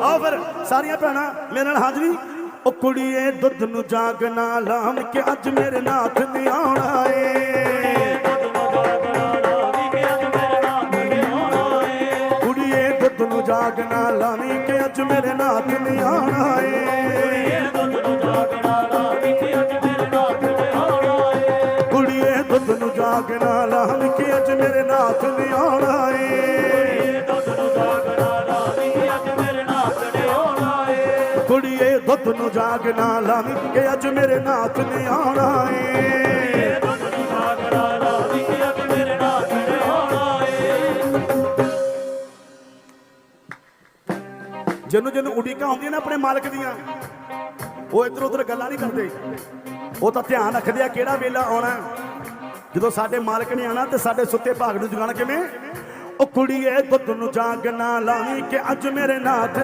ਆਓ ਫਿਰ, ਸਾਰੀਆਂ ਭੈਣਾਂ ਮੇਰੇ ਨਾਲ ਹਾਜ਼ਰੀ। ਉਹ ਕੁੜੀਏ, ਦੁੱਧ ਨੂੰ ਜਾਗਣਾ ਲਾਮ ਕੇ ਅੱਜ ਮੇਰੇ ਨਾਥ ਨੇ ਆਉਣਾ ਏ। ਕੁੜੀਏ, ਦੁੱਧ ਨੂੰ ਜਾਗਣਾ ਲਾਵੀਂ ਕਿ ਅੱਜ ਮੇਰੇ ਨਾਥ ਨੇ ਆਉਣਾ ਏ। ਕੁੜੀਏ, ਦੁੱਧ ਨੂੰ ਜਾਗਣਾ ਲਾਵੀਂ ਕਿ ਅੱਜ ਮੇਰੇ ਨਾਥ ਨੇ ਆਉਣਾ ਕੁੜੀਏ ਦੁੱਧ ਨੂੰ ਜਾਗਣਾ ਲਾਵੀਂ ਕਿ ਅੱਜ ਮੇਰੇ ਨਾਥ ਨੇ ਆਉਣਾ ਏ। ਜਿਹਨੂੰ ਜਿਹਨੂੰ ਉਡੀਕਾਂ ਹੁੰਦੀਆਂ ਨੇ ਆਪਣੇ ਮਾਲਕ ਦੀਆਂ, ਉਹ ਇੱਧਰ ਉੱਧਰ ਗੱਲਾਂ ਨਹੀਂ ਕਰਦੇ। ਉਹ ਤਾਂ ਧਿਆਨ ਰੱਖਦੇ ਆ ਕਿਹੜਾ ਵੇਲਾ ਆਉਣਾ। ਜਦੋਂ ਸਾਡੇ ਮਾਲਕ ਨੇ ਆਣਾ ਤੇ ਸਾਡੇ ਸੁੱਤੇ ਭਾਗ ਨੂੰ ਜਗਾਉਣਾ ਕਿਵੇਂ? ਉਹ ਕੁੜੀਏ, ਦੁੱਧ ਨੂੰ ਜਾਗ ਨਾ ਲਾਵੀਂ ਕਿ ਅੱਜ ਮੇਰੇ ਨਾਥ